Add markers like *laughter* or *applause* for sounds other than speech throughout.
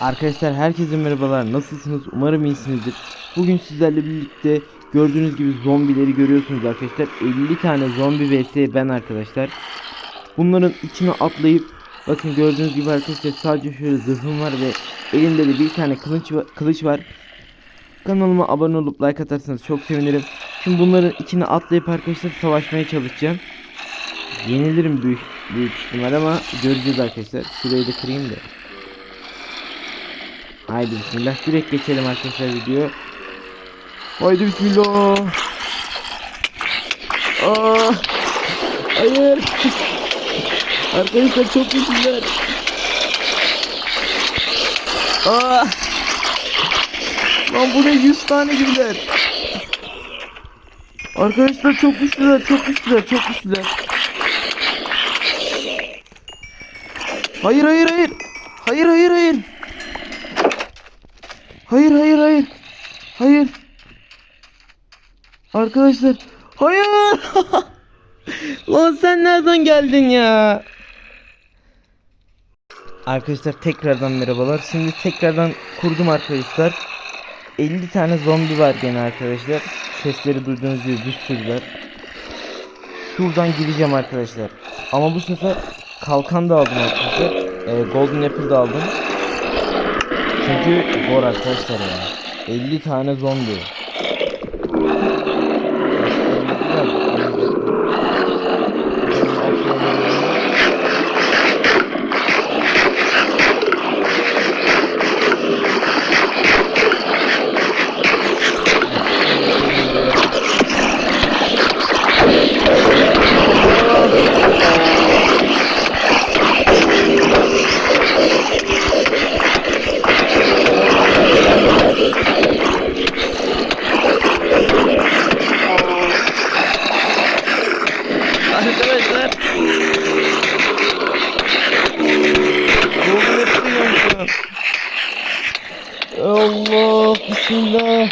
Arkadaşlar herkese merhabalar. Nasılsınız? Umarım iyisinizdir. Bugün sizlerle birlikte gördüğünüz gibi zombileri görüyorsunuz arkadaşlar. 50 tane zombi vs ben arkadaşlar. Bunların içine atlayıp bakın gördüğünüz gibi arkadaşlar sadece şöyle zırhım var ve elimde de bir tane kılıç kılıç var. Kanalıma abone olup like atarsanız çok sevinirim. Şimdi bunların içine atlayıp arkadaşlar savaşmaya çalışacağım. Yenilirim büyük, büyük ihtimal ama göreceğiz arkadaşlar. Şurayı da kırayım da. Haydi bismillah. Direkt geçelim arkadaşlar video. Haydi bismillah. Aa, hayır. arkadaşlar çok güçlüler. Aa. Lan bu ne 100 tane gibiler. Arkadaşlar çok güçlüler, çok güçlüler, çok güçlüler. Hayır hayır hayır. Hayır hayır hayır. Hayır hayır hayır. Hayır. Arkadaşlar. Hayır. *laughs* Lan sen nereden geldin ya? Arkadaşlar tekrardan merhabalar. Şimdi tekrardan kurdum arkadaşlar. 50 tane zombi var gene arkadaşlar. Sesleri duyduğunuz gibi bir sürüler. Şuradan gireceğim arkadaşlar. Ama bu sefer kalkan da aldım arkadaşlar. Ee, Golden Apple da aldım. Çünkü zor arkadaşlar ya. 50 tane zombi. Bismillah.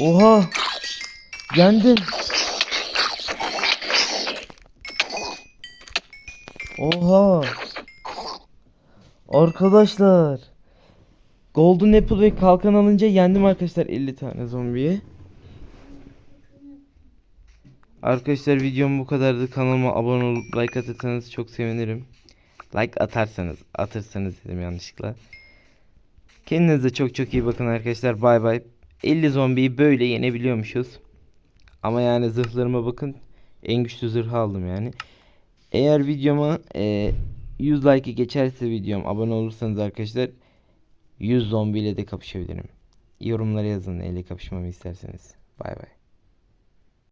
Oha. Yendin. Oha. Arkadaşlar. Golden Apple ve kalkan alınca yendim arkadaşlar 50 tane zombiyi. Arkadaşlar videom bu kadardı. Kanalıma abone olup like atarsanız çok sevinirim. Like atarsanız, atırsanız dedim yanlışlıkla. Kendinize çok çok iyi bakın arkadaşlar. Bay bay. 50 zombiyi böyle yenebiliyormuşuz. Ama yani zırhlarıma bakın. En güçlü zırhı aldım yani. Eğer videoma e, 100 like'ı geçerse videom abone olursanız arkadaşlar 100 zombiyle de kapışabilirim. Yorumlara yazın neyle kapışmamı isterseniz. Bay bay.